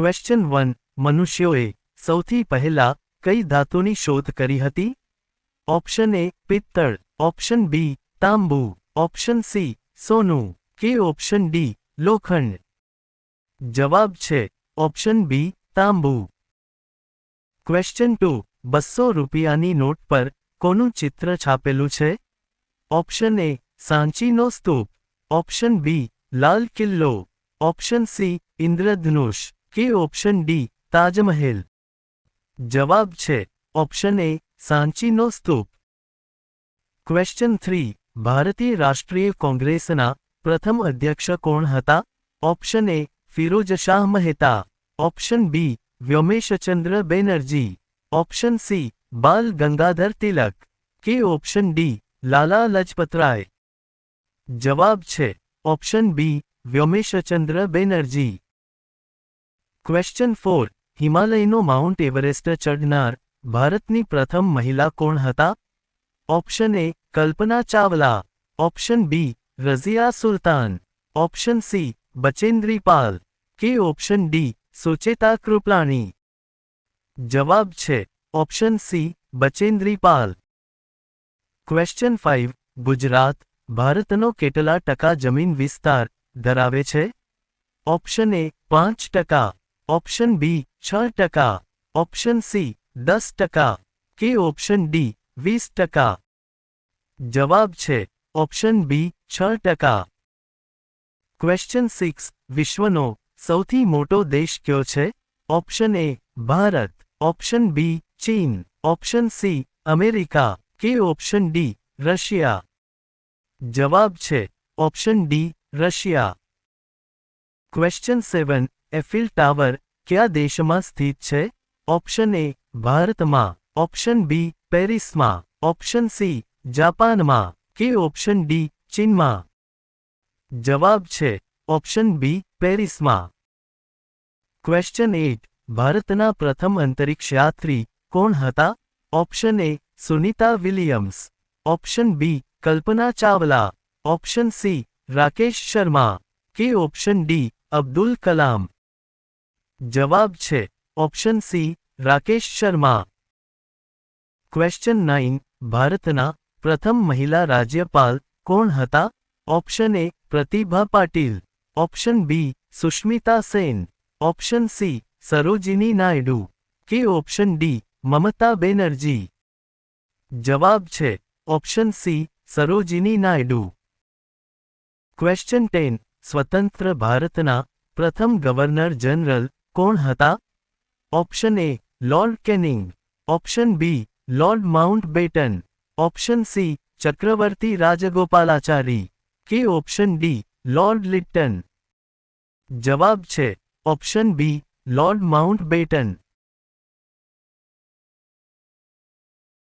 Question one મનુષ્યોએ સૌથી પહેલા કઈ ધાતુની શોધ કરી હતી? Option A પિત્તળ. ઓપ્શન બી તાંબુ. ઓપ્શન સી સોનું. કે ઓપ્શન ડી લોખંડ. જવાબ છે ઓપ્શન બી તાંબુ. ક્વેશ્ચન ટુ બસો રૂપિયાની નોટ પર કોનું ચિત્ર છાપેલું છે? ઓપ્શન એ સાંચીનો સ્તૂપ. ઓપ્શન બી લાલ કિલ્લો. ઓપ્શન સી ઇન્દ્રધનુષ. કે ઓપ્શન ડી તાજમહેલ જવાબ છે ઓપ્શન એ સાંચીનો સ્તૂપ ક્વેશ્ચન થ્રી ભારતીય રાષ્ટ્રીય કોંગ્રેસના પ્રથમ અધ્યક્ષ કોણ હતા option A Feroze Shah Mehta option B Womeshchandra Banerjee option C Bal Gangadhar Tilak કે ઓપ્શન ડી લાલા લજપતરાય જવાબ છે option B Vyomeshchandra Banerjee question four હિમાલયનો mount Everest ચઢનાર ભારતની પ્રથમ મહિલા કોણ હતા? Option A Kalpana Chawla. Option B Razia Sultan. Option C Bachendri Pal. કે ઓપ્શન ડી સુચેતા કૃપલાણી. જવાબ છે option C Bachendri Pal. Question five Gujarat, ભારતનો કેટલા ટકા જમીન વિસ્તાર ધરાવે છે? ઓપ્શન એ પાંચ ટકા. ઓપ્શન બી છ ટકા ઓપ્શન સી દસ ટકા કે ઓપ્શન ડી વીસ ટકા જવાબ છે ઓપ્શન બી છ ટકા ક્વેશ્ચન સિક્સ વિશ્વનો સૌથી મોટો દેશ કયો છે option A Bharat option B ચીન ઓપ્શન સી અમેરિકા કે ઓપ્શન ડી રશિયા જવાબ છે option D Russia question seven Eiffel tower કયા દેશમાં સ્થિત છે? ઓપ્શન એ ભારતમાં. ઓપ્શન બી પેરિસમાં. ઓપ્શન સી જાપાનમાં. કે ઓપ્શન ડી ચીનમાં. જવાબ છે. ઓપ્શન બી પેરિસમાં. ક્વેશ્ચન એટ ભારતના પ્રથમ અંતરિક્ષયાત્રી કોણ હતા? Option A Sunita Williams. Option B Kalpana Chawla. Option C Rakesh Sharma. કે ઓપ્શન ડી અબ્દુલ કલામ જવાબ છે option C Rakesh Sharma question nine ભારતના પ્રથમ મહિલા રાજ્યપાલ કોણ હતા option A Pratibha Patil option B Sushmita Sen option C Sarojini Naidu કે ઓપ્શન ડી મમતા બેનર્જી જવાબ છે option C Sarojini Naidu question ten સ્વતંત્ર ભારતના પ્રથમ ગવર્નર જનરલ કોણ હતા? Option A lord Canning. Option B lord Mountbatten option C Chakravarti Rajagopalachari. કે option D lord Lytton. જવાબ છે, option B lord mount batten